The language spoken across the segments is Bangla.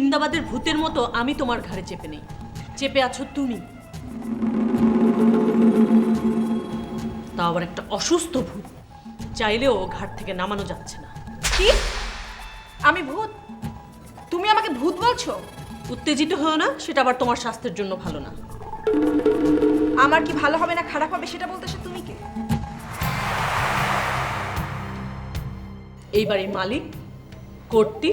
সিন্দাবাদের ভূতের মতো আমি তোমার ঘাড়ে চেপে নেই। চেপে আছো তুমি। তা আবার একটা অসুস্থ ভূত। চাইলেও ঘাট থেকে নামানো যাচ্ছে না। কি? আমি ভূত? তুমি আমাকে ভূত বলছো? উত্তেজিত হও না সেটা আবার তোমার স্বাস্থ্যের জন্য ভালো না। আমার কি ভালো হবে না খারাপ হবে সেটা বলতেছো তুমি কে? এই মালিক কর্তি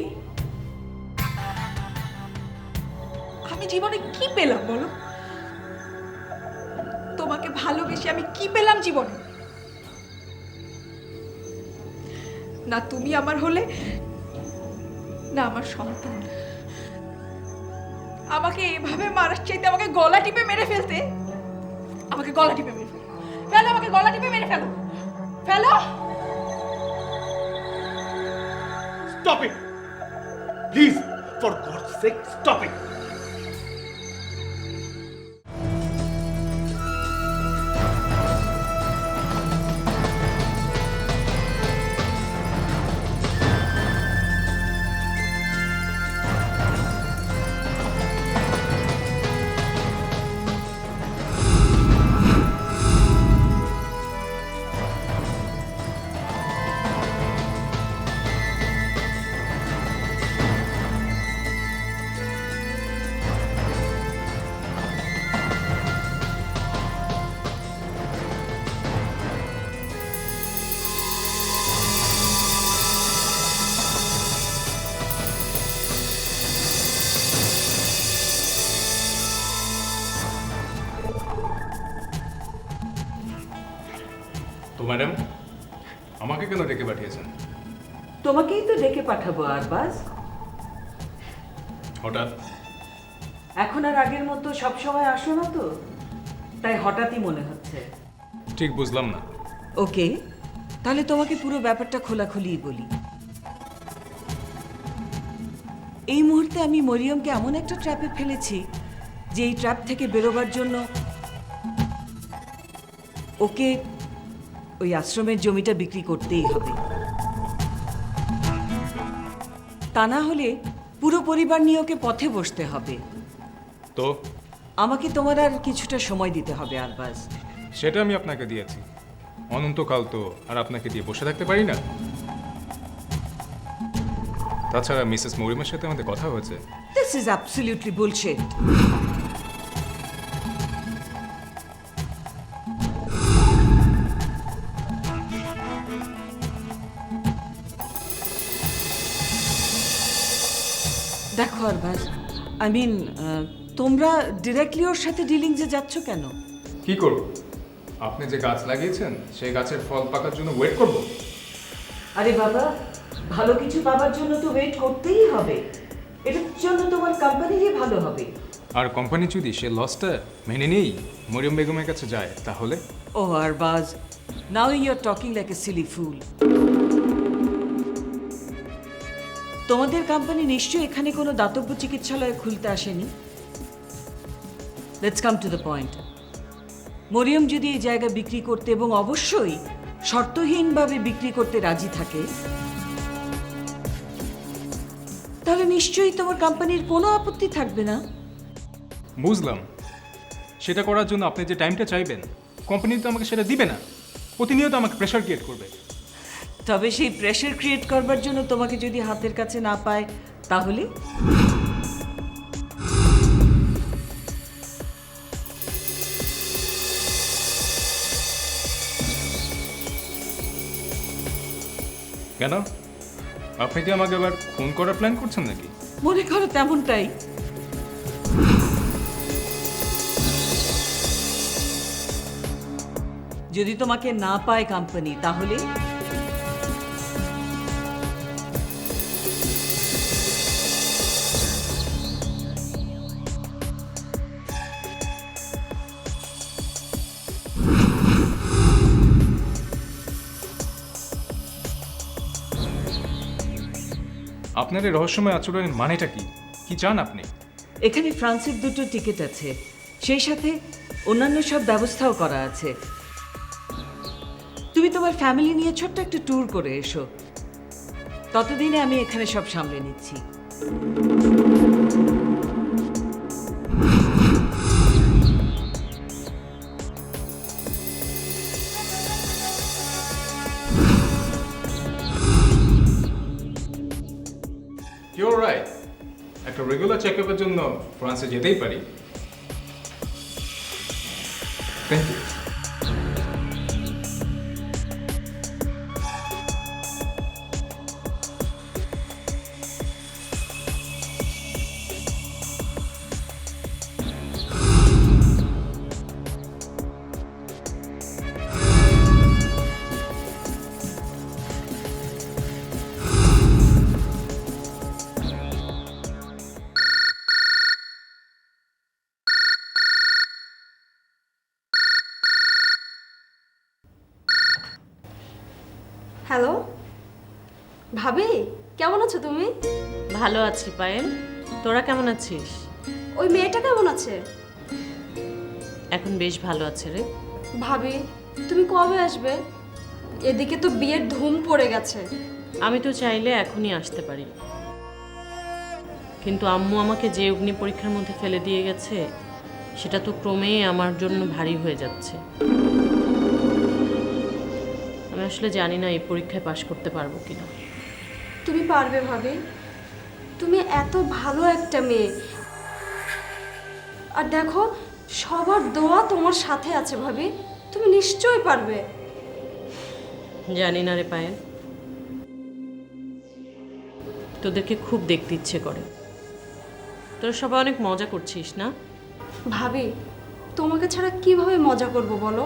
আমি জীবনে কি পেলাম বলো? তোমাকে ভালোবেসে আমি কি পেলাম জীবনে? না তুমি আমার হলে না আমার সন্তান। আমাকে এভাবে মারার চাইতে আমাকে গলা টিপে মেরে ফেলতে আমাকে গলা টিপে মেরে ফেলো। আমাকে গলা টিপে মেরে ফেলো। ফেলো। Stop it! Please, for God's sake, stop it! Madam আমাকে কেন ডেকে পাঠিয়েছেন? তোমাকেই তো ডেকে পাঠাবো আরবাজ হঠাৎ? এখন আর আগের মতো সব সময় আসো না তো? তাই হঠাৎই মনে হচ্ছে। ঠিক বুঝলাম না। ওকে তাহলে তোমাকে পুরো ব্যাপারটা খোলাখুলিই বলি। এই মুহূর্তে আমি মরিয়মকে এমন একটা ট্র্যাপে ফেলেছি যে এই ট্র্যাপ থেকে বেরোবার জন্য ওকে ওই আশ্রমের জমিটা বিক্রি করতেই হবে। তা না হলে পুরো পরিবার নিয়ে ওকে পথে বসতে হবে। তো? আমাকে তোমার আর কিছুটা সময় দিতে হবে আরবাজ সেটা আমি আপনাকে দিয়েছি। অনন্তকাল তো আর আপনাকে দিয়ে বসে থাকতে পারি না। তাছাড়া মিসেস মরিমের সাথে আমাদের কথা হয়েছে। This is absolutely bullshit. দেখো আর আরবাজ আই মিন তোমরা ডিরেক্টলি ওর সাথে ডিলিং যে যাচ্ছ কেন? কি করব? আপনি যে গাছ লাগিয়েছেন সেই গাছের ফল পাকার জন্য ওয়েট করব? আরে বাবা ভালো কিছু পাবার জন্য তো ওয়েট করতেই হবে। এটার জন্য তোমার কোম্পানিরই ভালো হবে। আর কোম্পানি যদি সে লসটা মেনে নেই মরিয়ম বেগমের কাছে যায় তাহলে? ও Arbaz now you are talking like a silly fool তোমাদের কোম্পানি নিশ্চয়ই এখানে কোনো দাতব্য চিকিৎসালয় খুলতে আসেনি? Let's come to the point Mariam যদি এই জায়গা বিক্রি করতে এবং অবশ্যই শর্তহীনভাবে বিক্রি করতে রাজি থাকে, তাহলে নিশ্চয়ই তোমার কোম্পানির কোনো আপত্তি থাকবে না? বুঝলাম। সেটা করার জন্য আপনি যে টাইমটা চাইবেন কোম্পানি তো আমাকে সেটা দিবে না। প্রতিনিয়ত আমাকে প্রেশার ক্রিয়েট করবে। তবে সেই প্রেশার ক্রিয়েট করবার জন্য তোমাকে যদি হাতের কাছে না পায় তাহলে? কেন? আপনি কি আমাকে আবার খুন করার প্ল্যান করছেন নাকি? মনে করো তেমনটাই। যদি তোমাকে না পায় কোম্পানি তাহলে? আপনার এই রহস্যময় আচরণের মানেটা কি? কি চান আপনি? এখানে ফ্রান্সের দুটো টিকিট আছে। সেই সাথে অন্যান্য সব ব্যবস্থাও করা আছে। তুমি তোমার ফ্যামিলি নিয়ে ছোট্ট একটা ট্যুর করে এসো। ততদিনে আমি এখানে সব সামলে নিচ্ছি। চেক আপের জন্য ফ্রান্সে যেতেই পারি। থ্যাংক ইউ ভাবি কেমন আছো তুমি? ভালো আছি পায়েল। তোরা কেমন আছিস? ওই মেয়েটা কেমন আছে? এখন বেশ ভালো আছে রে। ভাবি তুমি কবে আসবে? এদিকে তো বিয়ের ধুম পড়ে গেছে। আমি তো চাইলে এখনই আসতে পারি। কিন্তু আম্মু আমাকে যে অগ্নি পরীক্ষার মধ্যে ফেলে দিয়ে গেছে সেটা তো ক্রমেই আমার জন্য ভারী হয়ে যাচ্ছে। আমি আসলে জানি না এই পরীক্ষায় পাশ করতে পারব কিনা। তুমি পারবে ভাবি। তুমি এত ভালো একটা মেয়ে। আর দেখো সবার দোয়া তোমার সাথে আছে ভাবি। তুমি নিশ্চয়ই পারবে। জানি না রে পায়েন তোদেরকে খুব দেখতে ইচ্ছে করে। তোরা সবাই অনেক মজা করছিস না? ভাবি তোমাকে ছাড়া কীভাবে মজা করব বলো?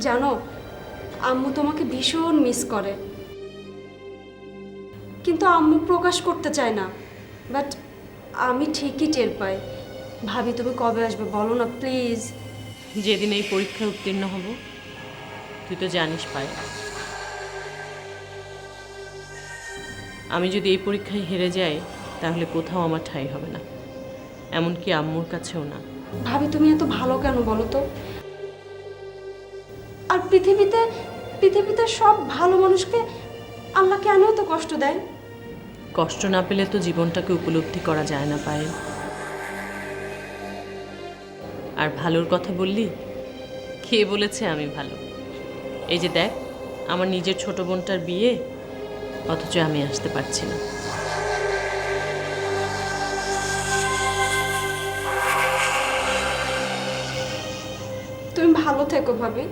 জানো আম্মু তোমাকে ভীষণ মিস করে। কিন্তু আম্মু প্রকাশ করতে চায় না। বাট আমি ঠিকই টের পাই। ভাবি তুমি কবে আসবে? বলো না প্লিজ যেদিন এই পরীক্ষায় উত্তীর্ণ হব তুই তো জানিস পায়েল আমি যদি এই পরীক্ষায় হেরে যাই তাহলে কোথাও আমার ঠাঁই হবে না। এমনকি আম্মুর কাছেও না। ভাবি তুমি এত ভালো কেন বলো তো? আর পৃথিবীতে পৃথিবীতে সব ভালো মানুষকে আল্লাহ কেন তো কষ্ট দেয়। কষ্ট না পেলে তো জীবনটাকে উপলব্ধি করা যায় না পায়েল আর ভালোর কথা বললি? কে বলেছে আমি ভালো? এই যে দেখ আমার নিজের ছোট বোনটার বিয়ে অথচ আমি আসতে পারছি না। তুমি ভালো থেকো ভাবি।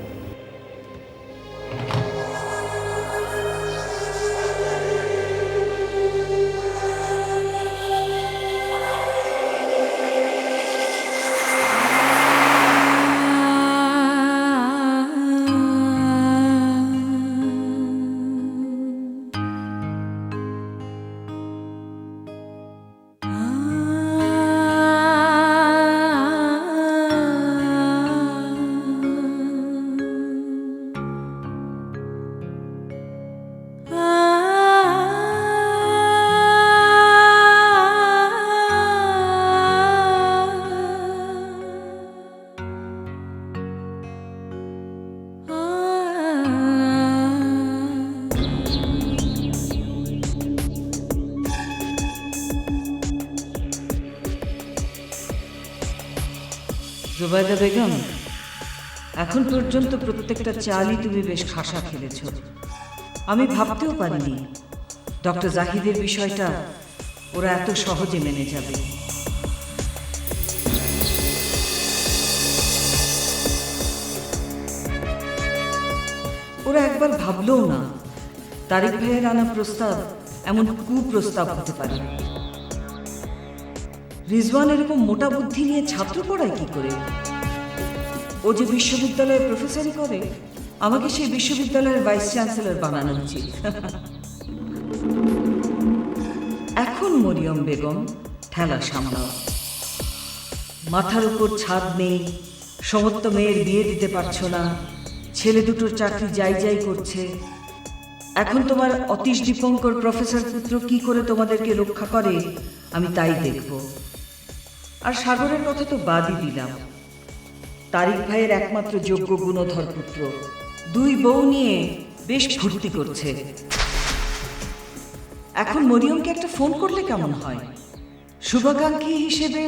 জুবাইদা বেগম, এখন পর্যন্ত প্রত্যেকটা চালই তুমি বেশ খাসা খেলেছ। আমি ভাবতেও পারিনি, ডক্টর জাহিদের বিষয়টা ওরা এত সহজে মেনে যাবে। ওরা একবার ভাবলেও না, তারিক ভাইয়ের আনা প্রস্তাব এমন কুপ্রস্তাব হতে পারে। রিজওয়ান এরকম মোটা বুদ্ধি নিয়ে ছাত্র পড়ায় কি করে? ও যে বিশ্ববিদ্যালয়ে প্রফেসরি করে, আমাকে সেই বিশ্ববিদ্যালয়ের ভাইস চ্যান্সেলর বানানো উচিত। এখন মরিয়ম বেগম ঠেলা সামলাও। মাথার উপর ছাদ নেই, সমস্ত মেয়ের বিয়ে দিতে পারছ না, ছেলে দুটোর চাকরি যাই যাই করছে। এখন তোমার অতীশ দীপঙ্কর প্রফেসর পুত্র কি করে তোমাদেরকে রক্ষা করে, আমি তাই দেখব। আর সাগরের কথা তো বাদই দিলাম। তারিক ভাইয়ের একমাত্র যোগ্য গুণধর পুত্র, দুই বউ নিয়ে বেশ ফুর্তি করছে। এখন মরিয়মকে একটা ফোন করলে কেমন হয়? শুভাকাঙ্ক্ষী হিসেবে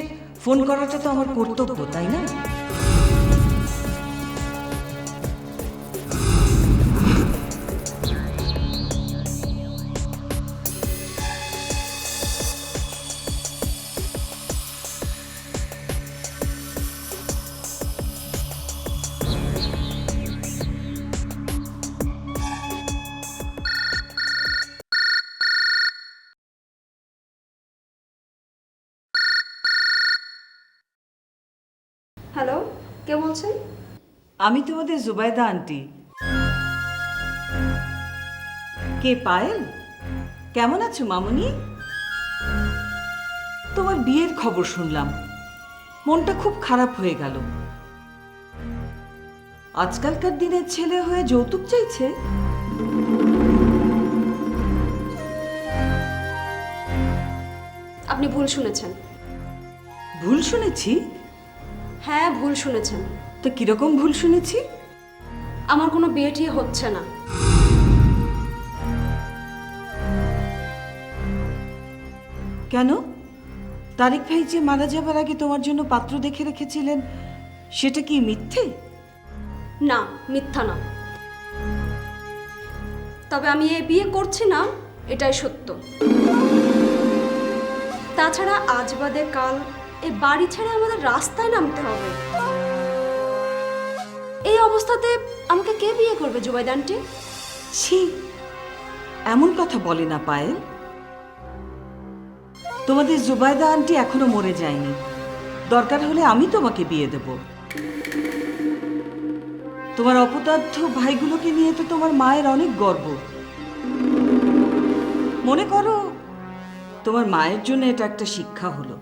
ফোন করাটা তো আমার কর্তব্য, তাই না? কে বলছেন আমি তোমাদের জুবাইদা আন্টি। কে পায়েল? কেমন আছো মামুনি? তোমার বিয়ের খবর শুনলাম। মনটা খুব খারাপ হয়ে গেল। আজকালকার দিনের ছেলে হয়ে যৌতুক চাইছে? আপনি ভুল শুনেছেন। ভুল শুনেছি? হ্যাঁ ভুল শুনেছেন। তো কীরকম ভুল শুনেছি? আমার কোনো বিয়ে টিয়ে হচ্ছে না। কেন? তারিক ভাই যে মারা যাবার আগে তোমার জন্য পাত্র দেখে রেখেছিলেন সেটা কি মিথ্যে? না মিথ্যা না। তবে আমি এ বিয়ে করছি না এটাই সত্য। তাছাড়া আজ বাদে কাল এই বাড়ি ছেড়ে আমাদের রাস্তায় নামতে হবে। এই অবস্থাতে আমাকে কে বিয়ে করবে জুবাইদানটি ছি, এমন কথা বলে না পায়েল। তোমাদের জুবাইদা আন্টি এখনও মরে যায়নি। দরকার হলে আমি তোমাকে বিয়ে দেব। তোমার অপদার্থ ভাইগুলোকে নিয়ে তো তোমার মায়ের অনেক গর্ব। মনে করো, তোমার মায়ের জন্য এটা একটা শিক্ষা হলো।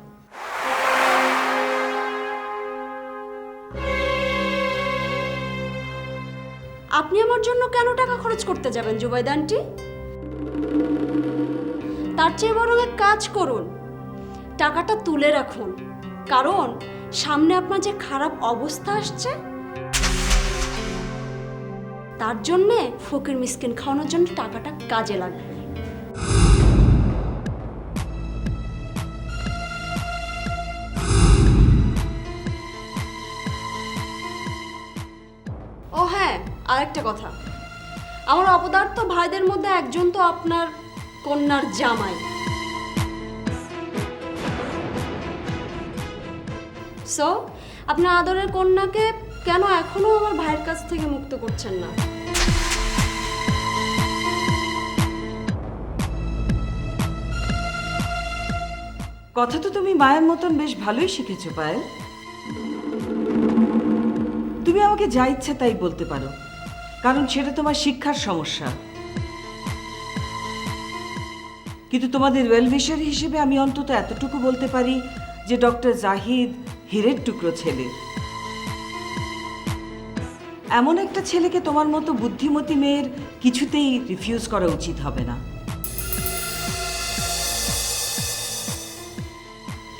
কেন টাকা খরচ করতে যাবেন জুবাইদা আন্টি তার চেয়ে বরং এক কাজ করুন। টাকাটা তুলে রাখুন। কারণ সামনে আপনার যে খারাপ অবস্থা আসছে, তার জন্যে ফকির মিসকিন খাওয়ানোর জন্য টাকাটা কাজে লাগবে। ও হ্যাঁ আরেকটা কথা। আমার অপদার্থ ভাইদের মধ্যে একজন তো আপনার কন্যার জামাই। সো আপনার আদরের কন্যাকে কেন এখনও আমার ভাইয়ের কাছ থেকে মুক্ত করছেন না? কথা তো তুমি মায়ের মতন বেশ ভালোই শিখেছো, পায়েল। তুমি আমাকে যা ইচ্ছা তাই বলতে পারো। কারণ সেটা তোমার শিক্ষার সমস্যা। কিন্তু তোমাদের ওয়েলভিশার হিসেবে আমি অন্তত এতটুকু বলতে পারি যে ডক্টর জাহিদ হীরের টুকরো ছেলে। এমন একটা ছেলেকে তোমার মতো বুদ্ধিমতী মেয়ের কিছুতেই রিফিউজ করা উচিত হবে না।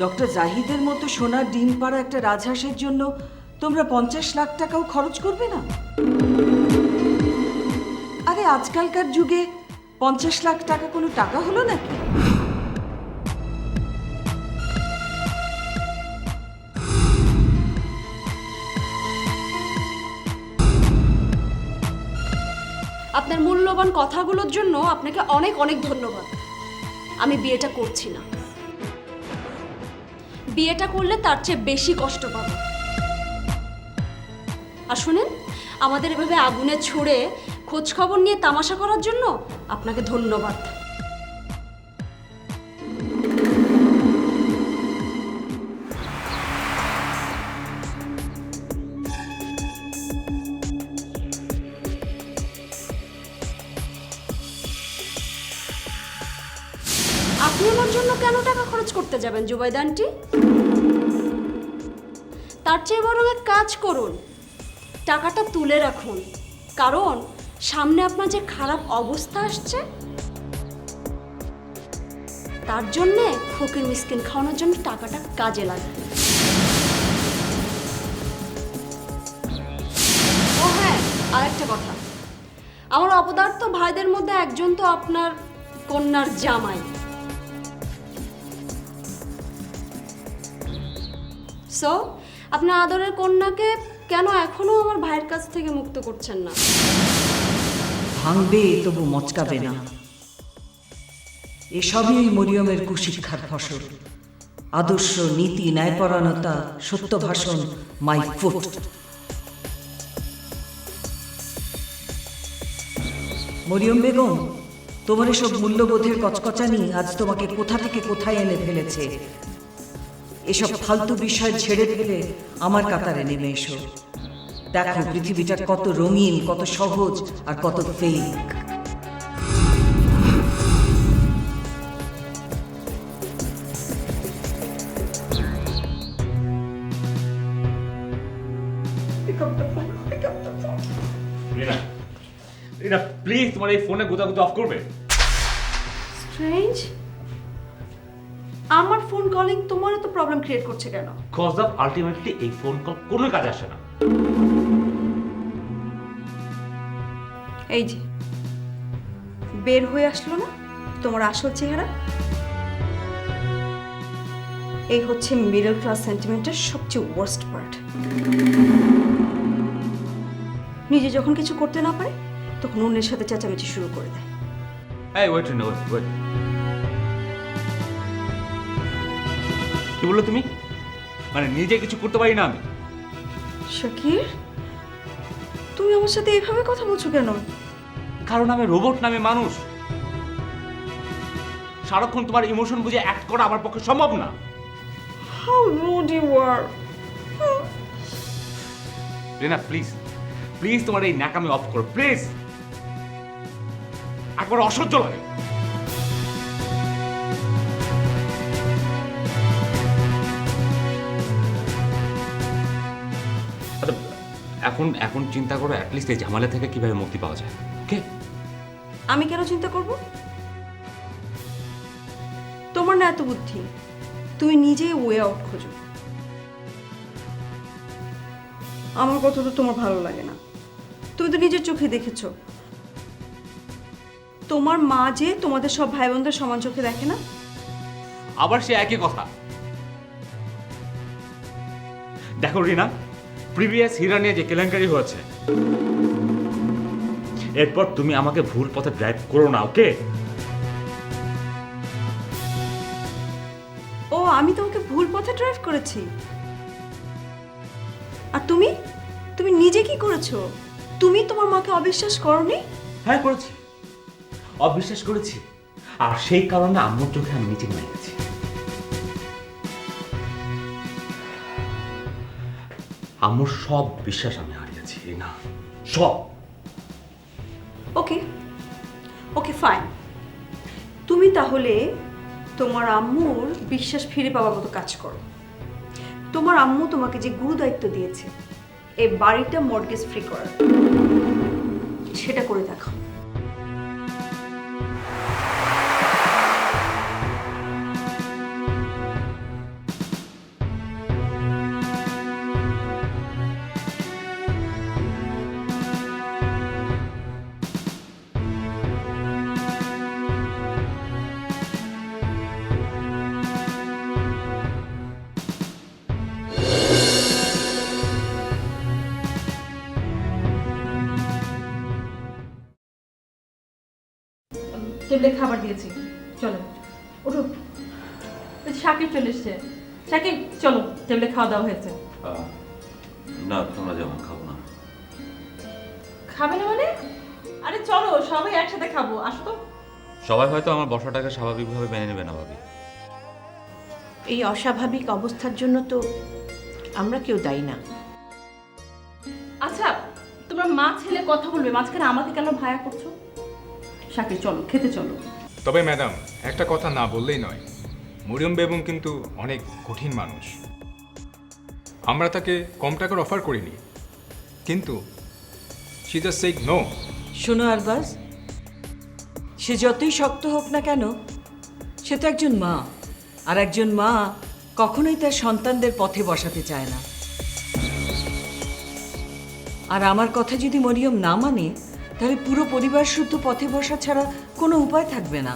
ডক্টর জাহিদের মতো সোনার ডিম পাড়া একটা রাজহাঁসের জন্য তোমরা পঞ্চাশ লাখ টাকাও খরচ করবে না? আজকালকার যুগে পঞ্চাশ লাখ টাকা কোনো টাকা হলো নাকি? আপনার মূল্যবান কথাগুলোর জন্য আপনাকে অনেক অনেক ধন্যবাদ। আমি বিয়েটা করছি না। বিয়েটা করলে তার চেয়ে বেশি কষ্ট পাবো। আর শুনেন, আমাদের এভাবে আগুনে ছুড়ে খোঁজ খবর নিয়ে তামাশা করার জন্য আপনাকে ধন্যবাদ। আপনি আমার জন্য কেন টাকা খরচ করতে যাবেন, জুবাইদা আন্টি? তার চেয়ে বরং এক কাজ করুন, টাকাটা তুলে রাখুন। কারণ সামনে আপনার যে খারাপ অবস্থা আসছে, তার জন্যে ফকির মিসকিন খাওয়ানোর জন্য টাকাটা কাজে লাগে। ও হ্যাঁ আরেকটা কথা। আমার অপদার্থ ভাইদের মধ্যে একজন তো আপনার কন্যার জামাই। সো আপনার আদরের কন্যাকে কেন এখনও আমার ভাইয়ের কাছ থেকে মুক্ত করছেন না? ভাঙবে, তবু মচকাবে না। এসবই মরিয়মের কুশিক্ষার ফসল। আদর্শ নীতি, ন্যায়পরায়ণতা সত্য ভাষণ মাই ফুট। মরিয়ম বেগম, তোমার এসব মূল্যবোধের কচকচানি আজ তোমাকে কোথা থেকে কোথায় এনে ফেলেছে? এসব ফালতু বিষয় ছেড়ে ফেলে আমার কাতারে নেমে এসো। দেখো পৃথিবীটা কত রঙিন কত সহজ আর কত ফেক রিনা রিনা প্লিজ তোমার এই ফোনে গুতাগুতি অফ করবে স্ট্রেঞ্জ আমার ফোন কলিং তোমার তো প্রবলেম ক্রিয়েট করছে কেন? কজ অফ আলটিমেটলি এই ফোন কল কোনো কাজে আসে না। এই যে বের হয়ে আসলো না তোমার আসল চেহারা? এই হচ্ছে মিডল ক্লাস সেন্টিমেন্টের সবচেয়ে ওয়ার্স্ট পার্ট নিজে যখন কিছু করতে না পারে তখন অন্যের সাথে চেঁচামেচি শুরু করে দেয়। এই ওয়েট ওয়েট ওয়েট কি বলল তুমি? মানে নিজে কিছু করতে পারি না আমি? শাকির তুমি আমার সাথে এভাবে কথা বলছো কেন? কারণ আমি রোবট নামে মানুষ? সারাক্ষণ তোমার ইমোশন বুঝে অ্যাক্ট করা আমার পক্ষে সম্ভব না। How rude you are Rina please please তোমার এই ন্যাকামি অফ করো প্লিজ একবার অসহ্য লাগে। আচ্ছা, এখন এখন চিন্তা করো অ্যাটলিস্ট এই ঝামেলা থেকে কীভাবে মুক্তি পাওয়া যায় ওকে আমি কেন চিন্তা করব? তোমার না এত বুদ্ধি। তুমি নিজেই ওয়ে আউট খোঁজো। আমার কথা তো তোমার ভালো লাগে না। তুমি তো নিজের চোখে দেখেছ। তোমার মা যে তোমাদের সব ভাই বোনদের সমান চোখে দেখে না? আবার সে একই কথা। দেখো, রিনা প্রিভিয়াস হিরা নিয়ে যে কেলেঙ্কারি হয়েছে এরপর তুমি আমাকে ভুল পথে ড্রাইভ করো না ওকে ও আমি তোমাকে ভুল পথে ড্রাইভ করেছি। আর তুমি? তুমি নিজে কি করেছ? তুমি তোমার মাকে অবিশ্বাস করনি? হ্যাঁ করেছি। অবিশ্বাস করেছি। আর সেই কারণে আম্মুর চোখে আমি নিচে নেমে গেছি। আম্মুর সব বিশ্বাস আমি হারিয়েছি না সব। ওকে ওকে ফাইন তুমি তাহলে তোমার আম্মুর বিশ্বাস ফিরে পাওয়ার মতো কাজ করো। তোমার আম্মু তোমাকে যে গুরু দায়িত্ব দিয়েছে এই বাড়িটা মর্গেজ ফ্রি করার। সেটা করে দেখো টেবিলে খাবার দিয়েছি। চলো উঠো ওই শাকিব চলে এসছে। শাকিব চলো টেবিলে খাওয়া দাওয়া হয়েছে। না তোমরা যেমন খাব না। খাবে না মানে? আরে চলো সবাই একসাথে খাব। আসো তো। সবাই হয়তো আমার বসাটাকে স্বাভাবিকভাবে মেনে নেবে না ভাবি। এই অস্বাভাবিক অবস্থার জন্য তো আমরা কেউ দায়ী না। আচ্ছা তোমরা মা ছেলে কথা বলবে। মাঝখানে আমাকে কেন ভায়া করছ? শাকিব চলো খেতে চলো। তবে ম্যাডাম একটা কথা না বললেই নয়। মরিয়ম বেগম কিন্তু অনেক কঠিন মানুষ। আমরা তাকে কম টাকার অফার করিনি। কিন্তু সি জাস্ট সেইড নো শোনো আরবাজ সে যতই শক্ত হোক না কেন সে তো একজন মা। আর একজন মা কখনোই তার সন্তানদের পথে বসাতে চায় না। আর আমার কথা যদি মরিয়ম না মানে তাহলে পুরো পরিবার শুদ্ধ পথে বসা ছাড়া কোনো উপায় থাকবে না।